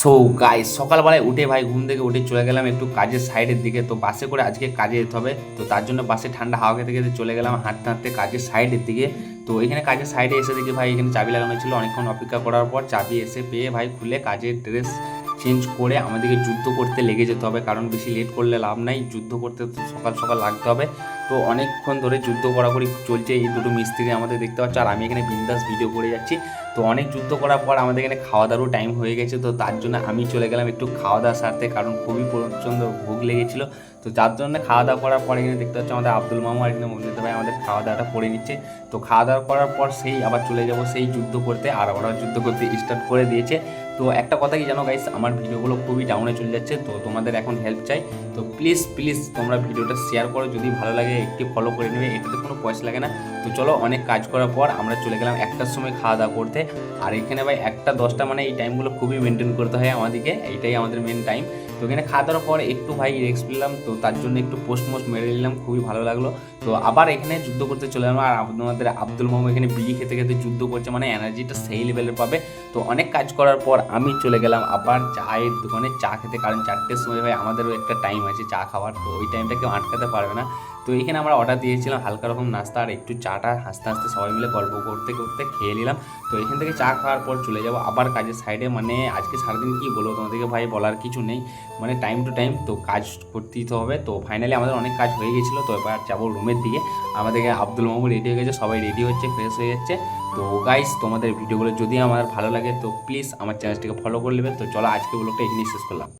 So গাই সকালবেলায় উঠে ভাই, ঘুম থেকে উঠে চলে গেলাম একটু কাজের সাইডের দিকে। তো বাসে করে আজকে কাজে যেতে হবে। তো তার জন্য বাসে ঠান্ডা হাওয়া খেতে খেতে চলে গেলাম হাঁটতে হাঁটতে কাজের সাইডের দিকে। তো এখানে কাজের সাইডে এসে দেখি ভাই, এখানে চাবি লাগানো ছিল অনেকক্ষণ অপেক্ষা করার পর চাবি এসে পেয়ে ভাই খুলে কাজের ড্রেস চেঞ্জ করে আমাদেরকে যুদ্ধ করতে লেগে যেতে হবে, কারণ বেশি লেট করলে লাভ নাই, যুদ্ধ করতে তো সকাল সকাল লাগতে হবে। তো অনেকক্ষণ ধরে যুদ্ধ করাকরি চলছে, এই দুটো মিস্ত্রি আমাদের দেখতে পাচ্ছ, আর আমি এখানে বিন্দাস ভিডিও করে যাচ্ছি। তো অনেক যুদ্ধ করার পর আমাদের এখানে খাওয়া দাওয়ারও টাইম হয়ে গেছে, তো তার জন্য আমি চলে গেলাম একটু খাওয়া দাওয়া সারতে কারণ খুবই প্রচণ্ড ভোগ লেগেছিল। তো যার জন্য খাওয়া দাওয়া করার পর এখানে দেখতে পাচ্ছি আমাদের আব্দুল মামা আর এখানে মন্দির ভাই আমাদের খাওয়া দাওয়াটা করে নিচ্ছে। তো খাওয়া দাওয়া করার পর সেই, আবার চলে যাব সেই যুদ্ধ করতে, আর ওরা যুদ্ধ করতে স্টার্ট করে দিয়েছে। তো একটা কথা কি জানো গাইস আমার ভিডিওগুলো খুবই ডাউনে চলে যাচ্ছে, তো তোমাদের এখন হেল্প চাই। তো প্লিজ প্লিজ তোমরা ভিডিওটা শেয়ার করো, যদি ভালো লাগে একটি ফলো করে নেবে, এটাতে কোনো পয়সা লাগে না। তো চলো অনেক কাজ করার পর আমরা চলে গেলাম একটার সময় খাওয়া দাওয়া করতে। আর এখানে ভাই একটা দশটা মানে এই টাইমগুলো খুবই মেনটেন করতে হয় আমাদেরকে, এইটাই আমাদের মেন টাইম তো এখানে খাওয়া দাওয়ার পর একটু ভাই রেক্স পেলাম, তো তার জন্য একটু পোস্ট মোস্ট মেরে নিলাম, খুবই ভালো লাগল। তো আবার এখানে যুদ্ধ করতে চলে এলাম, আর আমাদের আব্দুল মোহাম্মদ এখানে বিড়ি খেতে খেতে যুদ্ধ করছে মানে এনার্জিটা সেই লেভেলের পাবে। তো অনেক কাজ করার পর আমি চলে গেলাম আবার চায়ের দোকানে, চা খেতে, কারণ চারটের সময় ভাই আমাদেরও একটা টাইম আছে চা খাওয়ার, তো ওই টাইমটা কেউ আটকাতে পারবে না। তো এখানে আমরা অর্ডার দিয়েছিলাম হালকা রকম নাস্তা আর একটু চাটা, হাসতে হাসতে সবাই মিলে গল্প করতে করতে খেয়ে নিলাম। তো এখান থেকে চা খাওয়ার পর চলে যাব আবার কাজের সাইডে মানে আজকে সারাদিন কী বলব তোমাদেরকে ভাই বলার কিছু নেই। মানে টাইম টু টাইম তো কাজ করতেই তো হবে। তো ফাইনালি আমাদের অনেক কাজ হয়ে গেছিল। তো এবার যাব রুমের দিকে। আমাদেরকে আব্দুল মাহমুদ রেডি হয়ে গেছে। সবাই রেডি হচ্ছে ফ্রেশ হয়ে যাচ্ছে। তো গাইস তোমাদের ভিডিওগুলো যদি আমার ভালো লাগে, তো প্লিজ আমার চ্যানেলটিকে ফলো করে নেবে। তো চলো আজকে ব্লগটা এখানেই শেষ করলাম।